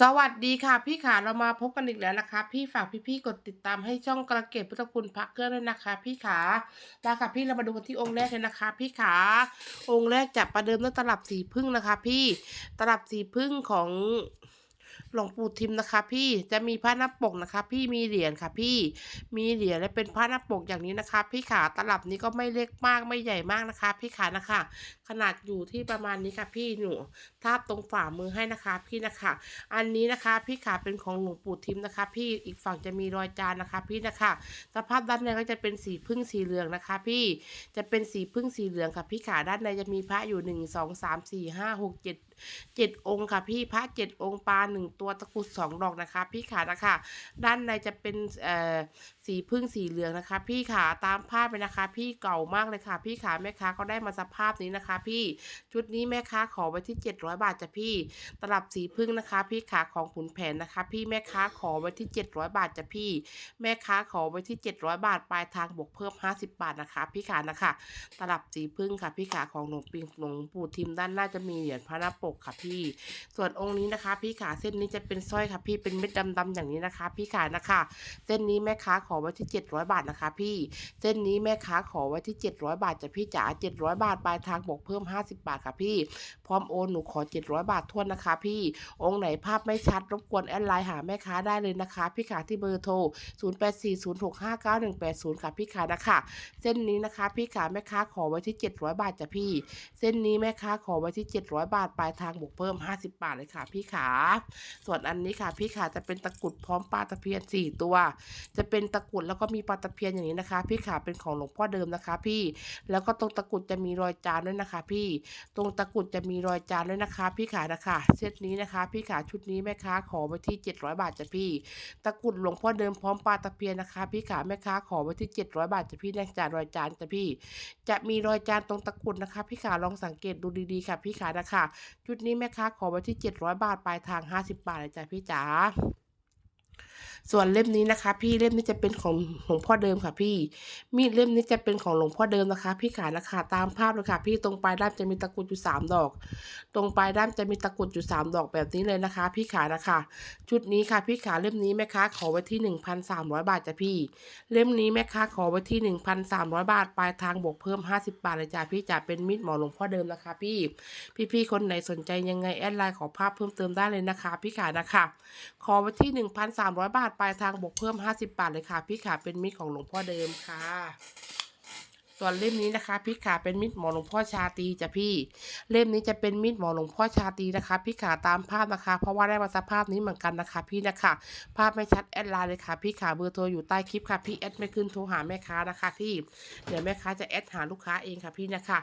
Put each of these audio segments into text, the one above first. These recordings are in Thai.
สวัสดีค่ะ พี่ขาเรามาพบกันอีกแล้วนะคะ พี่ฝากพี่ๆกดติดตามให้ช่องกระเกตพุทธคุณพักเกอร์ด้วยนะคะ พี่ขาแล้วค่ะพี่เรามาดูกันที่องค์แรกเลยนะคะ พี่ขาองค์แรกจะประเดิมด้วยตลับสีพึ่งนะคะ พี่ตลับสีพึ่งของ หลวงปู่ทิมนะคะ พี่จะมีพระหน้าปกนะคะ พี่มีเหรียญค่ะ พี่มีเหรียญและเป็นพระหน้าปกอย่างนี้นะคะ พี่ขาตลับนี้ก็ไม่เล็กมากไม่ใหญ่มากนะคะ พี่ขานะคะ ขนาดอยู่ที่ประมาณนี้ค่ะพี่หนูทาบตรงฝ่ามือให้นะคะ พี่นะคะ อันนี้นะคะ พี่ขาเป็นของหลวงปู่ทิมนะคะ พี่อีกฝั่งจะมีรอยจานนะคะ พี่นะคะ สภาพด้านในก็จะเป็นสีพึ่งสีเหลืองนะคะ พี่จะเป็นสีพึ่งสีเหลืองค่ะ พี่ขาด้านในจะมีพระอยู่หนึ่งสองสามสี่ห้าหกเจ็ด เจ็ดองค์ค่ะพี่พระเจ็ดองค์ปลาหนึ่งตัวตะกรุดสองดอกนะคะ พี่ขานะคะด้านในจะเป็นเอ่อ สีพึ่งสีเหลืองนะคะ พี่ขาตามภาพไปนะคะ พี่เก่ามากเลยค่ะ พี่ขาแม่ค้าก็ได้มาสภาพนี้นะคะ พี่ชุดนี้แม่ค้าขอไว้ที่ 700 บาทจ้ะพี่ ตลับสีพึ่งนะคะ พี่ขาของขุนแผนนะคะ พี่แม่ค้าขอไว้ที่ 700 บาทจ้ะพี่ แม่ค้าขอไว้ที่ 700 บาทปลายทางบวกเพิ่ม 50 บาทนะคะ พี่ขานะคะ ตลับสีพึ่งค่ะ พี่ขาของหลวงปิงหลวงปู่ทิมด้านหน้าจะมีเหรียญพระนาปกค่ะพี่ ส่วนองค์นี้นะคะ พี่ขาเส้นนี้จะเป็นสร้อยค่ะพี่เป็นเม็ดดำๆอย่างนี้นะคะ พี่ขานะคะ เส้นนี้แม่ค้าขออไว้ที่ 700 บาทนะคะ พี่ เส้นนี้แม่ค้าขอไว้ที่ 700 บาทจ้ะพี่จ๋า700 บาทปลายทางบวกเพิ่ม 50 บาทค่ะพี่ พร้อมโอนหนูขอ 700 บาททวนนะคะ พี่ องค์ไหนภาพไม่ชัดรบกวนแอดไลน์หาแม่ค้าได้เลยนะคะ พี่ขาที่เบอร์โทร 0840659180 ค่ะพี่ขานะคะ เส้นนี้นะคะ พี่ขาแม่ค้าขอไว้ที่ 700 บาทจ้ะพี่ เส้นนี้แม่ค้าขอไว้ที่ 700 บาทปลายทางบวกเพิ่ม 50 บาทเลยค่ะ พี่ขาส่วนอันนี้ค่ะ พี่ขาจะเป็นตะกรุดพร้อมปลาตะเพียน4ตัว จะเป็นตะกรุดแล้วก็มีปลาตะเพียนอย่างนี้นะคะ พี่ขาเป็นของหลวงพ่อเดิมนะคะ พี่แล้วก็ตรงตะกรุดจะมีรอยจานด้วยนะคะ พี่ตรงตะกรุดจะมีรอยจานด้วยนะคะ พี่ขานะคะเซตนี้นะคะ พี่ขาชุดนี้แม่ค้าขอไว้ที่ 700 บาทจ้ะพี่ ตะกรุดหลวงพ่อเดิมพร้อมปลาตะเพียนนะคะ พี่ขาแม่ค้าขอไว้ที่ 700 บาทจ้ะพี่แน่จานรอยจานจ้ะพี่ จะมีรอยจานตรงตะกรุดนะคะ พี่ขาลองสังเกตดูดีๆค่ะ พี่ขานะคะชุดนี้แม่ค้าขอไว้ที่ 700 บาทปลายทาง 50 บาทเลยจ้ะพี่จ๋า ส่วนเล่มนี้นะคะพี่เล่มนี้จะเป็นของหลวงพ่อเดิมค่ะพี่ มีดเล่มนี้จะเป็นของหลวงพ่อเดิมนะคะ พี่ขานะคะตามภาพเลยค่ะ พี่ตรงปลายด้ามจะมีตะกรุดอยู่สามดอก ตรงปลายด้ามจะมีตะกรุดอยู่สามดอกแบบนี้เลยนะคะ พี่ขายนะคะ ชุดนี้ค่ะ พี่ขายเล่มนี้แม่ค้าขอไว้ที่หนึ่งพันสามร้อยบาทจ้ะพี่ เล่มนี้แม่ค้าขอไว้ที่หนึ่งพันสามร้อยบาทปลายทางบวกเพิ่มห้าสิบบาทเลยจ้ะพี่จ๋าเป็นมีดหมอหลวงพ่อเดิมนะคะ พี่ พี่ๆคนไหนสนใจยังไงแอดไลน์ขอภาพเพิ่มเติมได้เลยนะคะ พี่ขายนะคะ ขอไว้ที่หนึ่งพันสามร้อยบาท ปลายทางบวกเพิ่มห้าสิบาทเลยค่ะ พี่ขาเป็นมิตรของหลวงพ่อเดิมค่ะ ส่วนเล่มนี้นะคะพี่ขาเป็นมิตรหมอหลวงพ่อชาตีจ้ะพี่ เล่มนี้จะเป็นมิตรหมอหลวงพ่อชาตีนะคะพี่ขาตามภาพนะคะ เพราะว่าได้มาสภาพนี้เหมือนกันนะคะ พี่นะคะ ภาพไม่ชัดแอดไลน์เลยค่ะพี่ขาเบอร์โทรอยู่ใต้คลิปค่ะพี่แอดไม่ขึ้นโทรหาแม่ค้านะคะพี่เดี๋ยวแม่ค้าจะแอดหาลูกค้าเองค่ะพี่นะคะ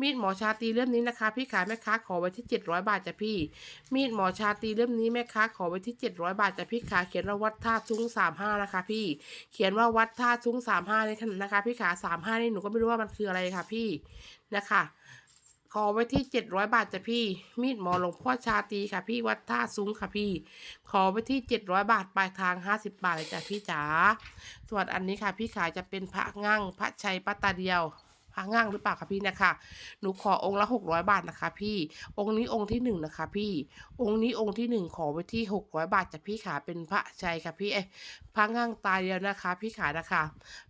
มีดหมอชาตีเล่มนี้นะคะพี่ขาแม่ค้าขอไว้ที่ 700 บาทจ้ะพี่ มีดหมอชาตีเล่มนี้แม่ค้าขอไว้ที่ 700 บาทจ้ะพี่ขาเขียนว่าวัดท่าซุ้ง35นะคะ พี่ เขียนว่าวัดท่าซุ้ง35นี่นะคะพี่ขา35นี่หนูก็ไม่รู้ว่ามันคืออะไรค่ะพี่นะคะขอไว้ที่700บาทจ้ะพี่ มีดหมอหลวงพ่อชาตีค่ะพี่วัดท่าซุ้งค่ะพี่ ขอไว้ที่700บาทปลายทาง50บบาทเลยจ้ะพี่จ๋า ส่วนอันนี้ค่ะ พี่ขายจะเป็นพระงั่งพระชัยปัตตาเดียวพระงั่งหรือเปล่าคะพี่นะคะ หนูขอองค์ละ600บาทนะคะ พี่ องค์นี้องค์ที่หนึ่งนะคะ พี่ องค์นี้องค์ที่หนึ่งขอไว้ที่600บาทจ้ะพี่ขาเป็นพระชัยค่ะพี่เอ้ยพระงั่งตาเดียวนะคะ พี่ขานะคะ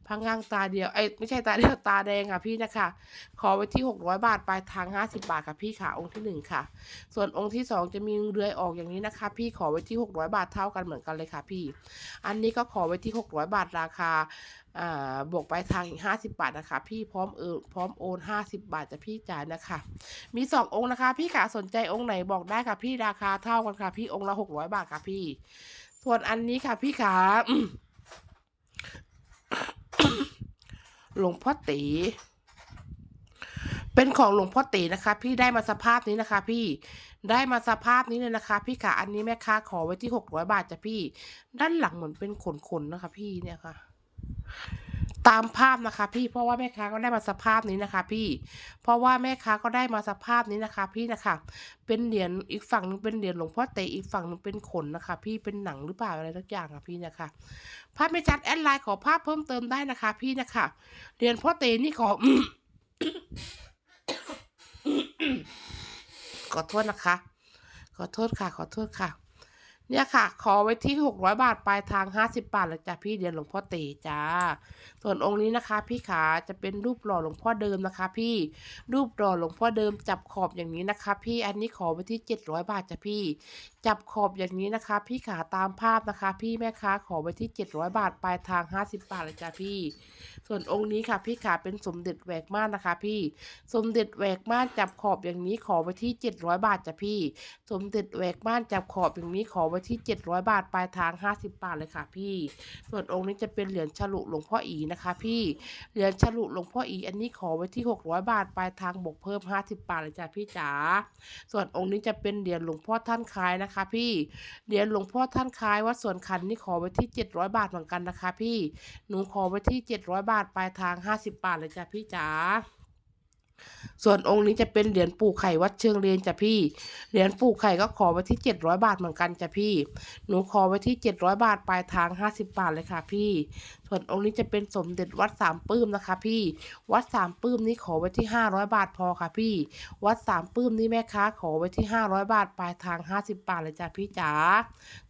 พระงั่งตาเดียวเอ้ไม่ใช่ตาเดียวตาแดงค่ะพี่นะคะ ขอไว้ที่ 600 บาทปลายทาง 50 บาทค่ะพี่ขาองค์ที่หนึ่งค่ะ ส่วนองค์ที่สองจะมีเรือยออกอย่างนี้นะคะ พี่ขอไว้ที่ 600 บาทเท่ากันเหมือนกันเลยค่ะพี่ อันนี้ก็ขอไว้ที่ 600 บาทราคาอ่าบวกไปทางอีกห้าสิบาทนะคะ พี่พร้อมเออพร้อมโอนห้าสิบาทจะพี่จ่ายนะคะ มีสององค์นะคะ พี่ขาสนใจองค์ไหนบอกได้ค่ะพี่ราคาเท่ากันค่ะ พี่องค์ละหกร้อยบาทค่ะพี่ ส่วนอันนี้ค่ะพี่ขาอืม หลวงพ่อตี เป็นของหลวงพ่อตีนะคะ พี่ได้มาสภาพนี้นะคะ พี่ได้มาสภาพนี้เลยนะคะ พี่ขาอันนี้แม่ค้าขอไว้ที่หกร้อยบาทจ้ะพี่ ด้านหลังเหมือนเป็นขนๆนะคะ พี่เนี่ยค่ะ ตามภาพนะคะ พี่เพราะว่าแม่ค้าก็ได้มาสภาพนี้นะคะ พี่ เพราะว่าแม่ค้าก็ได้มาสภาพนี้นะคะ พี่นะคะ เป็นเหรียญอีกฝั่งหนึงเป็นเหรียญหลวงพ่อเตอีกฝั่งหนึงเป็นขนนะคะ พี่เป็นหนังหรือเปล่าอะไรสักอย่างค่ะพี่นะคะภาพไม่ชัดแอดไลน์ขอภาพเพิ่มเติมได้นะคะ พี่นะคะเหรียญพ่อเตนี่ขอขอโทษนะคะ ขอโทษค่ะ ขอโทษค่ะ เนี่ยค่ะ ขอไว้ที่ 600 บาท ปลายทาง 50 บาทเลยจ้ะพี่เหรียญหลวงพ่อเตจ้า ส่วนองค์นี้นะคะ พี่ขาจะเป็นรูปหล่อหลวงพ่อเดิมนะคะ พี่รูปหล่อหลวงพ่อเดิมจับขอบอย่างนี้นะคะ พี่อันนี้ขอไว้ที่ 700 บาทจ้ะพี่ จับขอบอย่างนี้นะคะ พี่ขาตามภาพนะคะ พี่แม่ค้าขอไว้ที่ 700 บาท ปลายทาง 50 บาทเลยจ้ะพี่ ส่วนองค์นี้ค่ะ พี่ขาเป็นสมเด็จแหวกม่านนะคะ พี่ สมเด็จแหวกม่านจับขอบอย่างนี้ขอไว้ที่ 700 บาทจ้ะพี่ สมเด็จแหวกม่านจับขอบอย่างนี้ขอไว้ที่ 700 บาทปลายทาง 50 บาทเลยค่ะพี่ ส่วนองค์นี้จะเป็นเหรียญฉลุหลวงพ่ออีนะคะ พี่ เหรียญฉลุหลวงพ่ออี อันนี้ขอไว้ที่ 600 บาทปลายทางบวกเพิ่ม 50 บาทเลยจ้ะพี่จ๋า ส่วนองค์นี้จะเป็นเหรียญหลวงพ่อท่านคล้ายนะคะ พี่ เหรียญหลวงพ่อท่านคล้ายวัดสวนขันนี่ขอไว้ที่ 700บาทเหมือนกันนะคะพี่ หนูขอไว้ที่ 700 บาท ปลายทาง 50 บาทเลยจ้ะพี่จ๋า ส่วนองค์นี้จะเป็นเหรียญปู่ไข่วัดเชิงเรียนจ้ะพี่ เหรียญปู่ไข่ก็ขอไว้ที่700บาทเหมือนกันจ้ะพี่ หนูขอไว้ที่700บาทปลายทาง50บาทเลยค่ะพี่ส่วนองค์นี้จะเป็นสมเด็จวัดสามปื้มนะคะ พี่ วัดสามปื้มนี้ขอไว้ที่500บาทพอค่ะพี่ วัดสามปื้มนี้แม่ค้าขอไว้ที่500บาทปลายทาง50บบาทเลยจ้ะพี่จ๋า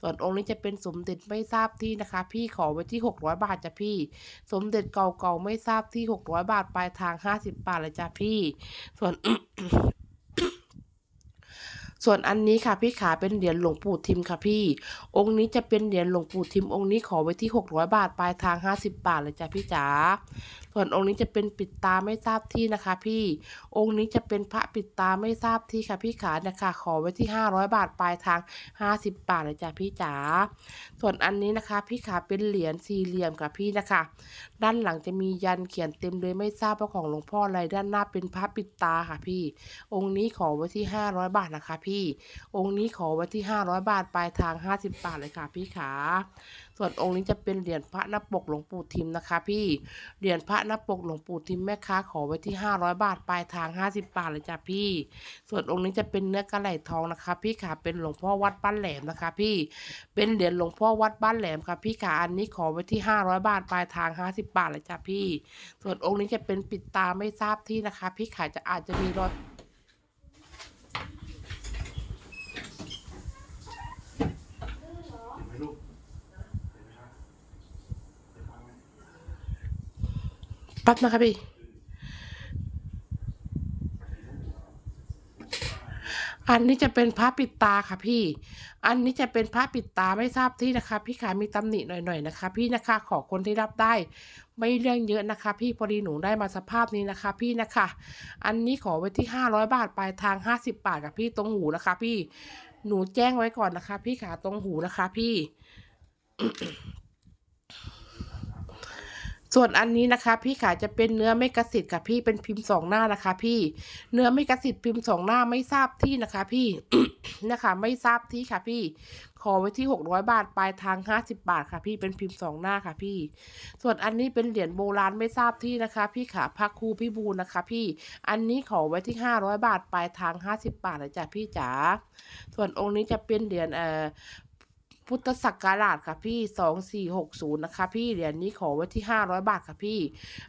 ส่วนองค์นี้จะเป็นสมเด็จไม่ทราบที่นะคะ พี่ขอไว้ที่600บาทจ้ะพี่ สมเด็จเก่าๆไม่ทราบที่600บาทปลายทาง50บาทเลยจ้ะพี่ ส่วน ส่วนอันนี้ค่ะพี่ขาเป็นเหรียญหลวงปู่ทิมค่ะพี่ องค์นี้จะเป็นเหรียญหลวงปู่ทิมองค์นี้ขอไว้ที่ 600 บาทปลายทาง 50 บาทเลยจ้ะพี่จ๋า ส่วนองค์นี้จะเป็นปิดตาไม่ทราบที่นะคะ พี่ องค์นี้จะเป็นพระปิดตาไม่ทราบที่ค่ะพี่ขาเนี่ยค่ะขอไว้ที่ 500 บาทปลายทาง 50 บาทเลยจ้ะพี่จ๋า ส่วนอันนี้นะคะ พี่ขาเป็นเหรียญสี่เหลี่ยมค่ะพี่นะคะ ด้านหลังจะมียันเขียนเต็มเลยไม่ทราบว่าของหลวงพ่ออะไรด้านหน้าเป็นพระปิดตาค่ะพี่ องค์นี้ขอไว้ที่ 500 บาทนะคะ พี่ องค์นี้ขอไว้ที่ 500 บาทปลายทาง 50 บาทเลยค่ะพี่ขา ส่วนองค์นี้จะเป็นเหรียญพระหน้าปกหลวงปู่ทิมนะคะ พี่ เหรียญพระหน้าปกหลวงปู่ทิมแม่ค้าขอไว้ที่ 500 บาท ปลายทาง 50 บาทเลยจ้ะพี่ ส่วนองค์นี้จะเป็นเนื้อกระไหลทองนะคะ พี่ขาเป็นหลวงพ่อวัดบ้านแหลมนะคะ พี่ เป็นเหรียญหลวงพ่อวัดบ้านแหลมค่ะพี่ขาอันนี้ขอไว้ที่ 500 บาท ปลายทาง 50 บาทเลยจ้ะพี่ ส่วนองค์นี้จะเป็นปิดตาไม่ทราบที่นะคะ พี่ขาจะอาจจะมีรอย เห็นไหมลูกเห็นไหมครับเห็นภาพไหม แป๊บนะคะพี่อันนี้จะเป็นพระปิดตาค่ะพี่ อันนี้จะเป็นพระปิดตาไม่ทราบที่นะคะ พี่ขามีตำหนิหน่อยๆนะคะ พี่นะคะขอคนที่รับได้ ไม่เรื่องเยอะนะคะ พี่พอดีหนูได้มาสภาพนี้นะคะ พี่นะคะ อันนี้ขอไว้ที่500บาทปลายทาง50บาทกับพี่ตรงหูนะคะ พี่หนูแจ้งไว้ก่อนนะคะ พี่ขาตรงหูนะคะ พี่ ส่วนอันนี้นะคะ พี่ขาจะเป็นเนื้อไม่กระสิทธิ์ค่ะพี่เป็นพิมพ์สองหน้านะคะ พี่ เนื้อไม่กระสิทธิ์พิมพ์สองหน้าไม่ทราบที่นะคะ พี่นะคะ ไม่ทราบที่ค่ะพี่ ขอไว้ที่หกร้อยบาทปลายทางห้าสิบบาทค่ะ พี่เป็นพิมพ์สองหน้าค่ะพี่ ส่วนอันนี้เป็นเหรียญโบราณไม่ทราบที่นะคะ พี่ขาพระครูพี่บูลนะคะ พี่ อันนี้ขอไว้ที่ห้าร้อยบาทปลายทางห้าสิบบาทเลยจ้ะพี่จ๋าส่วนองค์นี้จะเป็นเหรียญเอ่อ พุทธศักราชค่ะพี่สองสี่หกศูนย์นะคะ พี่เหรียญนี้ขอไว้ที่ห้าร้อยบาทค่ะพี่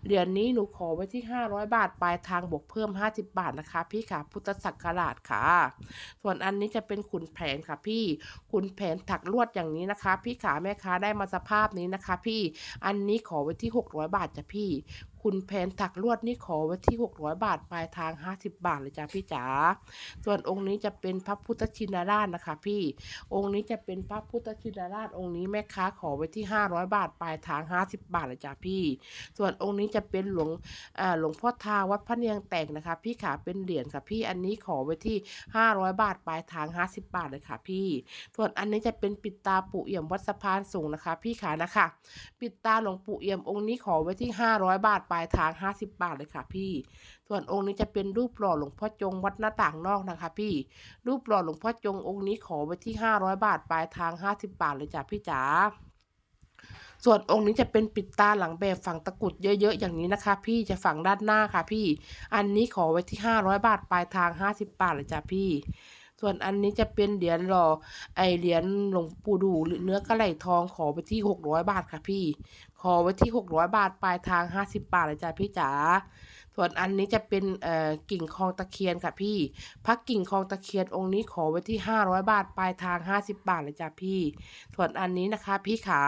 เหรียญนี้หนูขอไว้ที่ห้าร้อยบาทปลายทางบวกเพิ่มห้าสิบบาทนะคะ พี่ค่ะ พุทธศักราชค่ะ ส่วนอันนี้จะเป็นขุนแผนค่ะพี่ขุนแผนถักลวดอย่างนี้นะคะ พี่ขาแม่ค้าได้มาสภาพนี้นะคะ พี่อันนี้ขอไว้ที่หกร้อยบาทจ้ะพี่ คุณแผนถักลวดนี่ขอไว้ที่ 600 บาท ปลายทาง 50 บาทเลยจ้ะพี่จ๋า ส่วนองค์นี้จะเป็นพระพุทธชินราชนะคะ พี่ องค์นี้จะเป็นพระพุทธชินราช องค์นี้แม่ค้าขอไว้ที่ 500 บาท ปลายทาง 50 บาทเลยจ้ะพี่ ส่วนองค์นี้จะเป็นหลวงหลวงพ่อทาวัดพระเนียงแตกนะคะ พี่ขาเป็นเหรียญค่ะพี่ อันนี้ขอไว้ที่ 500 บาท ปลายทาง 50 บาทเลยค่ะพี่ ส่วนอันนี้จะเป็นปิดตาปู่เอี่ยมวัดสะพานสูงนะคะ พี่ขานะคะ ปิดตาหลวงปู่เอี่ยมองค์นี้ขอไว้ที่ 500 บาทปลายทาง 50 บาทเลยค่ะพี่ ส่วนองค์นี้จะเป็นรูปหล่อหลวงพ่อจงวัดหน้าต่างนอกนะคะ พี่ รูปหล่อหลวงพ่อจงองค์นี้ขอไว้ที่ 500 บาทปลายทาง 50 บาทเลยจ้ะพี่จ๋าส่วนองค์นี้จะเป็นปิดตาหลังแบบฝังตะกุดเยอะๆอย่างนี้นะคะ พี่จะฝังด้านหน้าค่ะพี่ อันนี้ขอไว้ที่ 500 บาทปลายทาง 50 บาทเลยจ้ะพี่ ส่วนอันนี้จะเป็นเหรียญหล่อไอเหรียญหลวงปู่ดูหรือเนื้อกระไหลทองขอไปที่ 600 บาทค่ะพี่ ขอไว้ที่ 600 บาทปลายทาง 50 บาทเลยจ้ะพี่จ๋าส่วนอันนี้จะเป็นเอ่อกิ่งคองตะเคียนค่ะพี่พักกิ่งคองตะเคียนองค์นี้ขอไว้ที่ 500 บาทปลายทาง 50 บาทเลยจ้ะพี่ ส่วนอันนี้นะคะ พี่ขา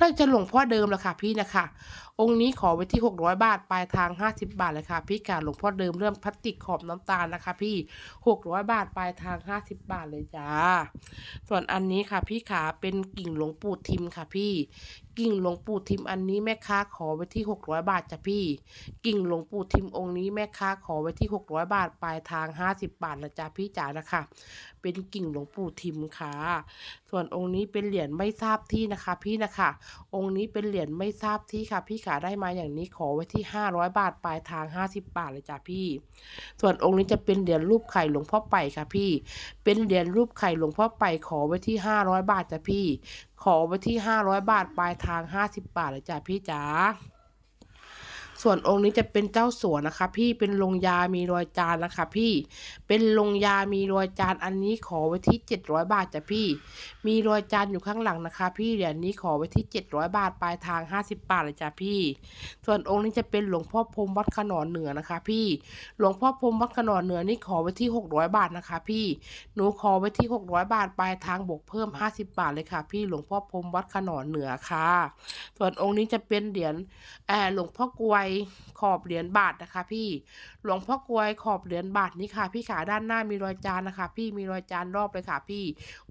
น่าจะหลวงพ่อเดิมแหละค่ะพี่นะคะ องค์นี้ขอไว้ที่ 600 บาท ปลายทาง 50 บาทเลยค่ะ พี่กาหลวงพ่อเดิมเรื่องพลาสติกขอบน้ำตาลนะคะ พี่ 600 บาท ปลายทาง 50 บาทเลยจ้า ส่วนอันนี้ค่ะ พี่ขาเป็นกิ่งหลวงปู่ทิมค่ะพี่ กิ่งหลวงปู่ทิมอันนี้แม่ค้าขอไว้ที่ 600 บาทจ้ะพี่ กิ่งหลวงปู่ทิมองค์นี้แม่ค้าขอไว้ที่ 600 บาท ปลายทาง 50 บาทนะจ๊ะพี่จ๋านะคะ เป็นกิ่งหลวงปู่ทิมค่ะ ส่วนองค์นี้เป็นเหรียญไม่ทราบที่นะคะ พี่นะคะ องค์นี้เป็นเหรียญไม่ทราบที่ค่ะพี่าได้มาอย่างนี้ขอไว้ที่ 500 บาทปลายทาง 50 บาทเลยจ้ะพี่ ส่วนองค์นี้จะเป็นเหรียญรูปไข่หลวงพ่อไปค่ะพี่ เป็นเหรียญรูปไข่หลวงพ่อไปขอไว้ที่ 500 บาทจ้ะพี่ ขอไว้ที่ 500 บาทปลายทาง 50 บาทเลยจ้ะพี่จ๋า ส่วนองค์นี้จะเป็นเจ้าสัวนะคะ พี่เป็นลงยามีรอยจานนะคะ พี่เป็นลงยามีรอยจานอันนี้ขอไว้ที่ 700 บาทจ้ะพี่ มีรอยจานอยู่ข้างหลังนะคะ พี่เหรียญนี้ขอไว้ที่ 700 บาทปลายทาง 50 บาทเลยจ้ะพี่ ส่วนองค์นี้จะเป็นหลวงพ่อพรมวัดขนอนเหนือนะคะ พี่หลวงพ่อพรมวัดขนอนเหนือนี่ขอไว้ที่ 600 บาทนะคะ พี่หนูขอไว้ที่ 600 บาทปลายทางบวกเพิ่ม 50 บาทเลยค่ะ พี่หลวงพ่อพรมวัดขนอนเหนือค่ะ ส่วนองค์นี้จะเป็นเหรียญเอ่อหลวงพ่อกวยขอบเหรียญบาทนะคะ พี่ หลวงพ่อกลวยขอบเหรียญบาทนี่ค่ะ พี่ขาด้านหน้ามีรอยจานนะคะ พี่มีรอยจานรอบเลยค่ะ พี่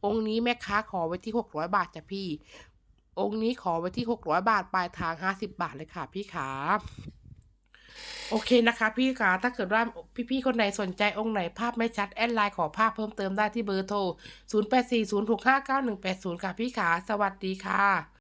องค์นี้แม่ค้าขอไว้ที่600บาทจ้ะพี่ องค์นี้ขอไว้ที่600บาทปลายทาง50บาทเลยค่ะ พี่ขาโอเคนะคะ พี่ขาถ้าเกิดว่าพี่ๆคนไหนสนใจองค์ไหนภาพไม่ชัด แอดไลน์ขอภาพเพิ่มเติมได้ที่เบอร์โทร 0840659180 ค่ะพี่ขา สวัสดีค่ะ